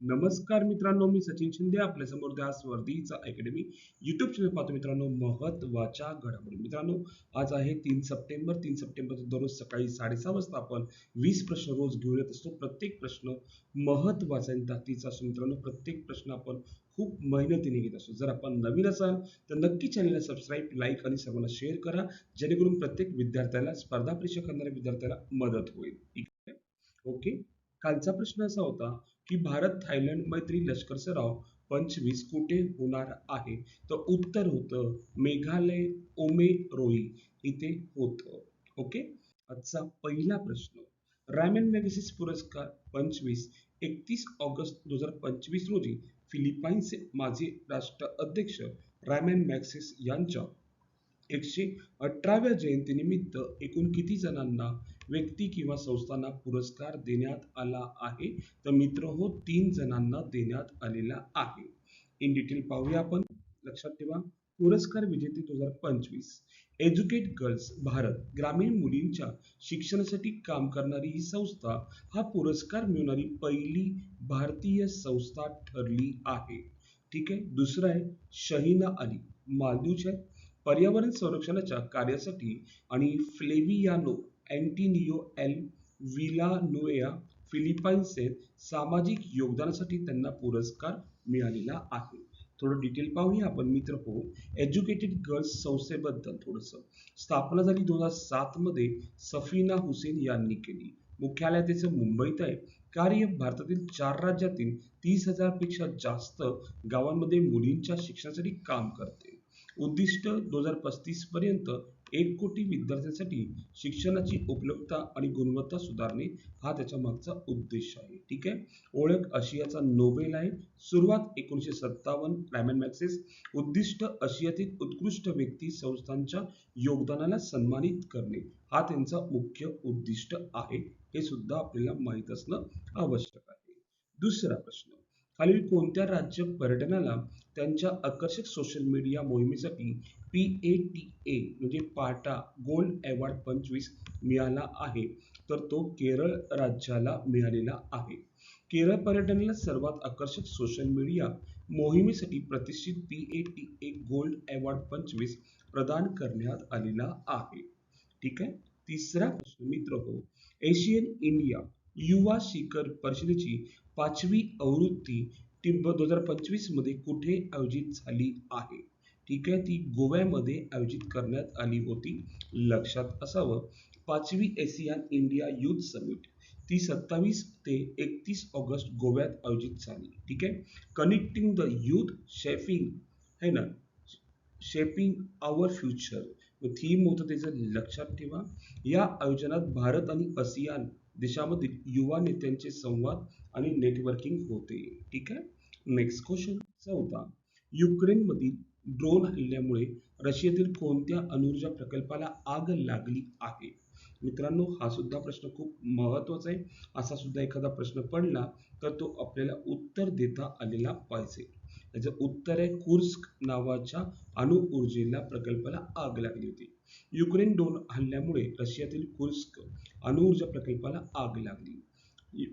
नमस्कार मित्रांनो मी सचिन शिंदे आपल्यासमोर द्या स्पर्धीचा अकॅडमी. युट्यूब चॅनल पाहतो मित्रांनो महत्त्वाच्या घडामोडी. मित्रांनो आज आहे तीन सप्टेंबर. तीन सप्टेंबर दररोज सकाळी साडेसहा वाजता आपण वीस प्रश्न रोज घेऊन येत असतो प्रत्येक प्रश्न महत्त्वाचा आणि ताकदीचा असतो. मित्रांनो प्रत्येक प्रश्न आपण खूप मेहनतीने घेत असतो. जर आपण नवीन असाल तर नक्की चॅनलला सबस्क्राईब लाईक आणि सर्वांना शेअर करा. जेणेकरून प्रत्येक विद्यार्थ्याला स्पर्धा परीक्षा करणाऱ्या विद्यार्थ्याला मदत होईल. ठीक आहे? ओके? कालचा प्रश्न असा होता की भारत थायलंड मैत्री लष्कर सराव पंचवीस कुठे होणार आहे? तर उत्तर होतं मेघालय ओमे रोई इथे होतं. ओके? आजचा पहिला प्रश्न. रॅमन मॅगसिस पुरस्कार पंचवीस. एकतीस ऑगस्ट दोन हजार पंचवीस रोजी फिलिपाईन्सचे माजी राष्ट्र अध्यक्ष रॅमन मॅक्सिस यांच्या एकशे अठराव्या जयंतीनिमित्त एकूण किती जणांना व्यक्ती किंवा संस्थांना पुरस्कार देण्यात आला आहे. तर मित्र हो तीन जणांना देण्यात आलेला आहे. इन डिटेल पाहूया आपण. लक्षात ठेवा. पुरस्कार विजेते दोन हजार पंचवीस. एज्युकेट गर्ल्स भारत ग्रामीण मुलींच्या शिक्षणासाठी काम करणारी ही संस्था हा पुरस्कार मिळवणारी पहिली भारतीय संस्था ठरली आहे. ठीक आहे? दुसरं आहे शहीना अली मालदीवच्या पर्यावरण संरक्षणाच्या कार्यासाठी आणि फ्लेवियानो अँटिनियो एल विलानुएया फिलिपाईन्सेत सामाजिक योगदानासाठी त्यांना पुरस्कार मिळालेला आहे. थोडं डिटेल पाहूया आपण. मित्र हो एज्युकेटेड गर्ल्स संस्थेबद्दल थोडंसं. स्थापना झाली दोन हजार सात मध्ये सफीना हुसेन यांनी केली. मुख्यालय त्याचं मुंबईत आहे. कार्य भारतातील चार राज्यातील तीस हजारपेक्षा जास्त गावांमध्ये मुलींच्या शिक्षणासाठी काम करते. उद्दिष्ट दोन हजार पस्तीस पर्यंत एक कोटी विद्यार्थ्यांसाठी शिक्षणाची उपलब्धता आणि गुणवत्ता सुधारणे हा त्याच्या मागचा उद्देश आहे. ठीक आहे? ओळख आशियाचा नोबेल आहे. सुरुवात एकोणीसशे सत्तावन्न रॅमन मॅक्सेस उद्दिष्ट आशियातील उत्कृष्ट व्यक्ती संस्थांच्या योगदानाला सन्मानित करणे हा त्यांचा मुख्य उद्दिष्ट आहे. हे सुद्धा आपल्याला माहीत असणं आवश्यक आहे. दुसरा प्रश्न. खालील कोणत्या राज्य पर्यटनाला त्यांच्या आकर्षक सोशल मीडिया मोहिमेसाठी पी ए टी ए म्हणजे पाटा गोल्ड अवॉर्ड पंचवीस मिळाला आहे तर तो केरळ राज्याला मिळालेला आहे. केरळ पर्यटनाला सर्वात आकर्षक सोशल मीडिया मोहिमेसाठी प्रतिष्ठित P A T A gold award पंचवीस प्रदान करण्यात आलेला आहे. ठीक आहे? तिसरा प्रश्न मित्र हो एशियन इंडिया युवा शिखर परिषदेची पाचवी आवृत्ती दोन हजार पंचवीसमध्ये कुठे आयोजित झाली आहे? ठीक आहे ती गोव्यामध्ये आयोजित करण्यात आली होती. लक्षात असावं पाचवी एशियन इंडिया युथ समिट ती सत्तावीस ते एकतीस ऑगस्ट गोव्यात आयोजित झाली. ठीक आहे कनेक्टिंग द युथ शेपिंग है ना? शेपिंग आवर फ्युचर थीम होतं त्याचं लक्षात ठेवा. या आयोजनात भारत आणि आसियान देशामधील युवा नेत्यांचे संवाद आणि नेटवर्किंग होते. ठीक आहे? नेक्स्ट क्वेश्चन चौथा. युक्रेनमधील ड्रोन हल्ल्यामुळे रशियातील कोणत्या अणुऊर्जा प्रकल्पाला आग लागली आहे? मित्रांनो हा सुद्धा प्रश्न खूप महत्त्वाचा आहे. असा सुद्धा एखादा प्रश्न पडला तर तो आपल्याला उत्तर देता आलेला पाहिजे. त्याचं उत्तर आहे कुर्स्क नावाच्या अणुऊर्जेला प्रकल्पाला आग लागली होती. युक्रेन ड्रोन हल्ल्यामुळे रशियातील कुर्स्क अणुऊर्जा प्रकल्पाला आग लागली.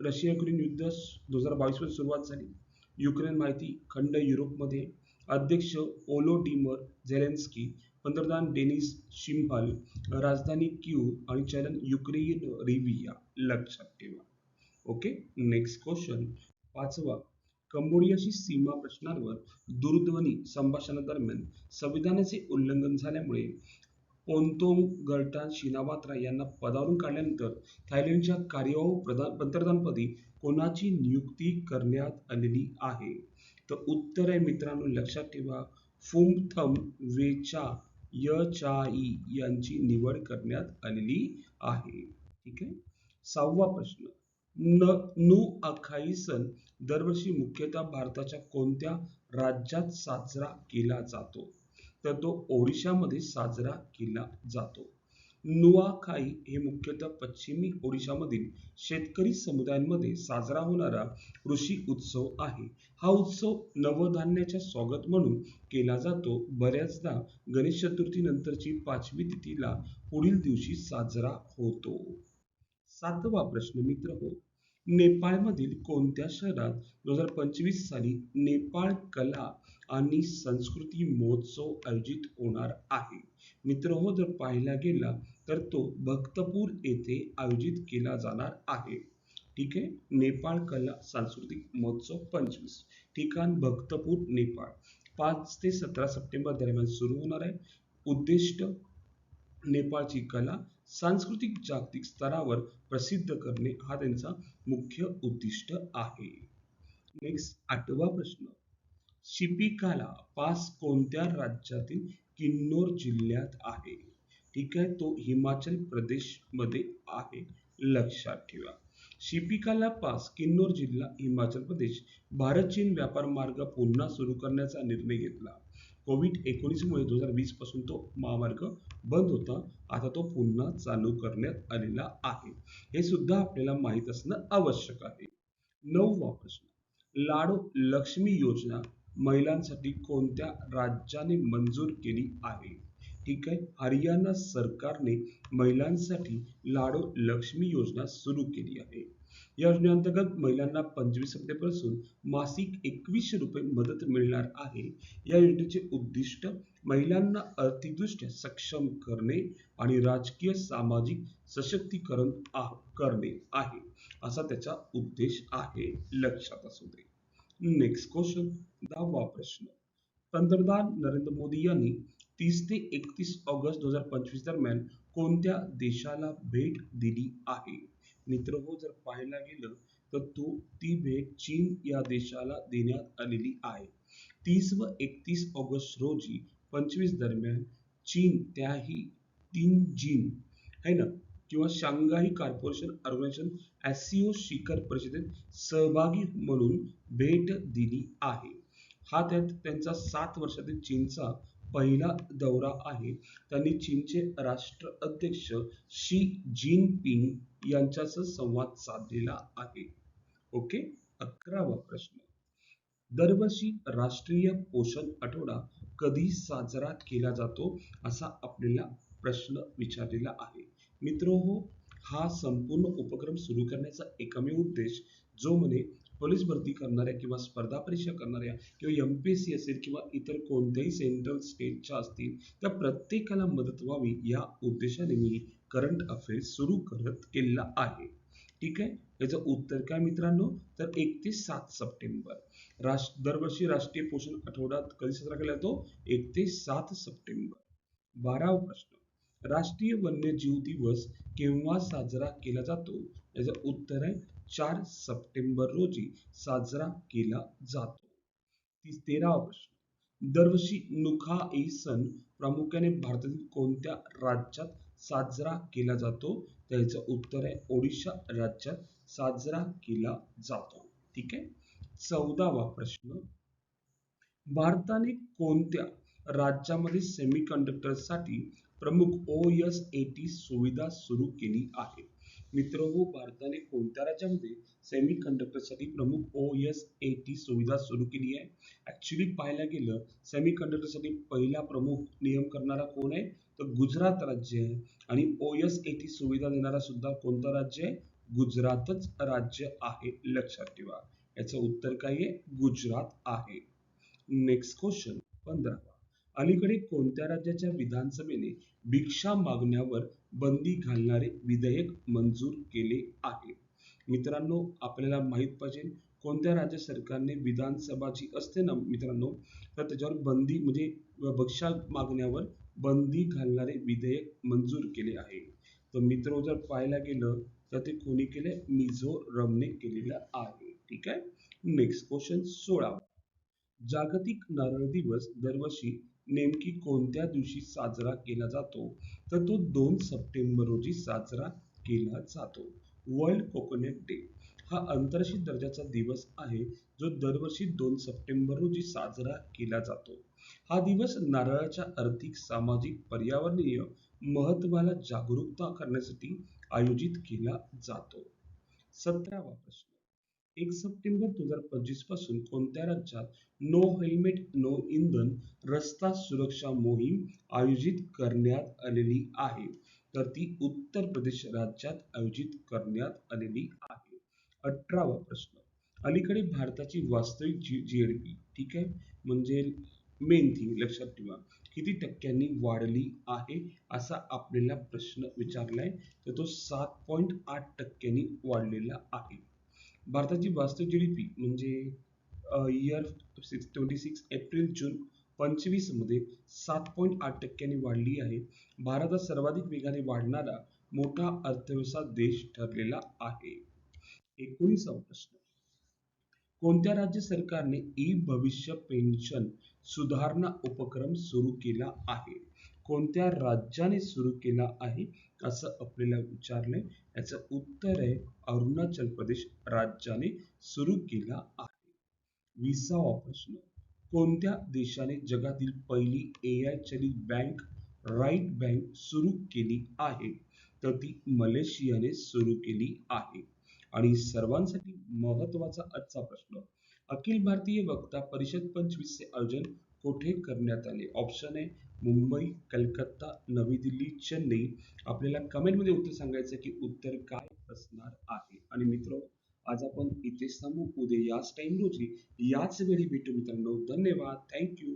रशिया युक्रेन युद्ध दोन हजार बावीसमध्ये सुरुवात झाली. युक्रेन माहिती खंड युरोपमध्ये अध्यक्ष ओलोडिमर झेलेन्स्की पंतप्रधान डेनिस शिम्हाल राजधानी क्यू आणि चलन युक्रेन रिव्हिया लक्षात ठेवा. Okay next question. पाचवा कंबोडियाशी सीमा प्रश्नांवर दूरध्वनी संभाषणादरम्यान संविधानाचे उल्लंघन झाल्यामुळे ओंतोंग गर्टान शिनावात्रा यांना पदावरून काढल्यानंतर थायलंडच्या कार्यवाहू प्रधान पंतप्रधानपदी कोणाची नियुक्ती करण्यात आलेली आहे? तर उत्तर आहे मित्रांनो लक्षात ठेवा फुमथम वेचा य यचाई यांची निवड करण्यात आलेली आहे. ठीक आहे? सहावा प्रश्न. न नू आखाई सण दरवर्षी मुख्यतः भारताच्या कोणत्या राज्यात साजरा केला जातो? तर तो ओडिशामध्ये साजरा केला जातो. नुआखाई हे मुख्यतः पश्चिमी ओडिशामधील शेतकरी समुदायांमध्ये साजरा होणारा कृषी उत्सव आहे. हा उत्सव नवधान्याच्या स्वागत म्हणून केला जातो. बऱ्याचदा गणेश चतुर्थी नंतरची पाचवी तिथीला पुढील दिवशी साजरा होतो. सातवा प्रश्न मित्र हो नेपाळमधील कोणत्या शहरात दोन हजार पंचवीस साली नेपाळ कला आणि संस्कृती महोत्सव आयोजित होणार आहे? मित्र हो जर पाहायला गेला तर तो भक्तपूर येथे आयोजित केला जाणार आहे. ठीक आहे? नेपाळ कला सांस्कृतिक महोत्सव पंचवीस. ठिकाण भक्तपूर नेपाळ. पाच ते सतरा सप्टेंबर दरम्यान सुरू होणार आहे. उद्दिष्ट नेपाळची कला सांस्कृतिक जागतिक स्तरावर प्रसिद्ध करणे हा त्यांचा मुख्य उद्दिष्ट आहे. नेक्स्ट आठवा प्रश्न. शिपिकाला पास कोणत्या राज्यातील किन्नोर जिल्ह्यात आहे? ठीक आहे तो हिमाचल प्रदेशमध्ये आहे. लक्षात ठेवा. शिपिकाला पास किन्नोर जिल्हा हिमाचल प्रदेश. भारत चीन व्यापार मार्ग पुन्हा सुरू करण्याचा निर्णय घेतला. कोविड एकोणीसमुळे दोन हजार वीसपासून तो महामार्ग बंद होता. आता तो पुन्हा चालू करण्यात आलेला आहे. हे सुद्धा आपल्याला माहीत असणं आवश्यक आहे. नववा प्रश्न लाडो लक्ष्मी योजना महिलांसाठी कोणत्या राज्याने मंजूर केली आहे? ठीक आहे हरियाणा सरकारने महिलांसाठी लाडो लक्ष्मी योजना सुरू केली आहे. या योजनेअंतर्गत महिलांना पंचवीस सप्टेंबरपासून मासिक एकवीसशे रुपये मदत मिळणार आहे. या योजनेचे उद्दिष्ट महिलांना आर्थिकदृष्ट्या सक्षम करणे आणि राजकीय सामाजिक सशक्तीकरण करणे आहे असा त्याचा उद्देश आहे. लक्षात असू दे. नेक्स्ट क्वेश्चन दहावा प्रश्न. पंतप्रधान नरेंद्र मोदी यांनी तीस ते एकतीस ऑगस्ट दोन हजार पंचवीस दरम्यान कोणत्या देशाला भेट दिली आहे? मित्र हो जर पाहायला गेलं तर तो ती भेट चीन या देशाला देण्यात आलेली आहे. तीस व एकतीस ऑगस्ट रोजी पंचवीस दरम्यान चीन त्याही तीन जीन है ना? किंवा शांघाई कॉर्पोरेशन ऑर्गनायझेशन एससीओ शिखर परिषदेत सहभागी म्हणून भेट दिली आहे. हा त्यात त्यांचा सात वर्षातील चीनचा पहिला दौरा आहे. त्यांनी चीनचे राष्ट्र अध्यक्ष शी जिनपिंग यांच्यासह संवाद साधलेला आहे. ओके? अकरावा प्रश्न. दरवर्षी राष्ट्रीय पोषण आठवडा कधी साजरा केला जातो असा आपल्याला प्रश्न विचारलेला आहे. मित्र हो हा संपूर्ण उपक्रम सुरू करण्याचा एकमेव उद्देश जो म्हणे पोलीस भरती करणाऱ्या किंवा स्पर्धा परीक्षा करणाऱ्या किंवा एम पी एस सी असेल किंवा इतर कोणत्याही सेंट्रल स्टेटच्या असतील त्या प्रत्येकाला मदत व्हावी या उद्देशाने मी करंट अफेअर्स सुरू करत केलेला आहे. ठीक आहे? याचं उत्तर काय मित्रांनो? तर एक ते सात सप्टेंबर. राष्ट्र दरवर्षी राष्ट्रीय पोषण आठवड्यात कधी साजरा केला जातो? एक ते सात सप्टेंबर. बारावा प्रश्न. राष्ट्रीय वन्यजीव दिवस केव्हा साजरा केला जातो? याचं उत्तर आहे चार सप्टेंबर रोजी साजरा केला जातो. तेरावा प्रश्न दरवर्षी नुखा ए सण प्रामुख्याने भारतातील कोणत्या राज्यात साजरा केला जातो? त्याचं उत्तर आहे ओडिशा राज्यात साजरा केला जातो. ठीक आहे? चौदावा प्रश्न. भारताने कोणत्या राज्यामध्ये सेमीकंडक्टरसाठी प्रमुख ओ एस ए टी सुविधा सुरू केली आहे? मित्र हो भारताने कोणत्या राज्यामध्ये सेमी कंडक्टरसाठी प्रमुख ओ एस ए टी सुविधा सुरू केली आहे? ॲक्च्युली पाहायला गेलं सेमी कंडक्टरसाठी पहिला प्रमुख नियम करणारा कोण आहे? तर गुजरात राज्य आहे. आणि ओ एस ए टी सुविधा देणारा सुद्धा कोणतं राज्य आहे? गुजरातच राज्य आहे. लक्षात ठेवा. याचं उत्तर काय आहे? गुजरात आहे. नेक्स्ट क्वेश्चन पंधरावा. अलीकडे कोणत्या राज्याच्या विधानसभेने भिक्षा मागण्यावर बंदी घालणारे विधेयक मंजूर केले आहे? मित्रांनो आपल्याला माहीत पाहिजे कोणत्या राज्य सरकारने विधानसभा जी असते ना मित्रांनो तर त्याच्यावर बंदी म्हणजे भिक्षा मागण्यावर बंदी घालणारे विधेयक मंजूर केले आहे. तर मित्र जर पाहायला गेलं तर ते कोणी केले? मिझोरमने केलेलं आहे. ठीक आहे? नेक्स्ट क्वेश्चन सोळा जागतिक नारळ दिवस दरवर्षी नेमकी कोणत्या दिवशी साजरा केला जातो? तर तो दोन सप्टेंबर रोजी साजरा केला जातो. वर्ल्ड कोकोनट डे हा आंतरराष्ट्रीय दर्जाचा दिवस आहे जो दरवर्षी दोन सप्टेंबर रोजी साजरा केला जातो. हा दिवस नारळाच्या आर्थिक सामाजिक पर्यावरणीय महत्वाला जागरूकता करण्यासाठी आयोजित केला जातो. सतरावा प्रश्न. एक सप्टेंबर दोन हजार पंचवीसपासून कोणत्या राज्यात नो हेल्मेट नो इंधन रस्ता सुरक्षा मोहीम आयोजित करण्यात आलेली आहे? तर ती उत्तर प्रदेश राज्यात आयोजित करण्यात आलेली आहे. अठरावा प्रश्न. अलीकडे भारताची वास्तविक जी जी एड पी ठीक आहे? म्हणजे मेन थिंग लक्षात ठेवा. किती टक्क्यांनी वाढली आहे असा आपल्याला प्रश्न विचारलाय. तर तो सात पॉईंट आठ टक्क्यांनी वाढलेला आहे. भारताची वास्तविक पी म्हणजे year six twenty six April June पंचवीसमध्ये सात पॉईंट आठ टक्क्यांनी वाढली आहे. भारत हा सर्वाधिक वेगाने वाढणारा मोठा अर्थव्यवस्था देश ठरलेला आहे. एकोणीसावा प्रश्न. कोणत्या राज्य सरकारने ई भविष्य पेन्शन सुधारणा उपक्रम सुरू केला आहे? कोणत्या राज्याने सुरू केला आहे असं आपल्याला विचारलंय. याचं उत्तर आहे अरुणाचल प्रदेश राज्याने सुरू केला आहे. विसावा प्रश्न कोणत्या देशाने जगातील पहिली ए आय चलित बँक राईट बँक सुरू केली आहे? तर ती मलेशियाने सुरू केली आहे. आणि सर्वांसाठी महत्त्वाचा आजचा प्रश्न. अखिल भारतीय वक्ता परिषद पंचवीसचे आयोजन कोठे करण्यात आले? ऑप्शन आहे मुंबई कलकत्ता नवी दिल्ली चेन्नई. आपल्याला कमेंटमध्ये उत्तर सांगायचं की उत्तर काय असणार आहे. आणि मित्र आज आपण इथे समूह उद्या याच टाइम रोजी याच वेळी भेटू मित्रांनो. धन्यवाद. थँक्यू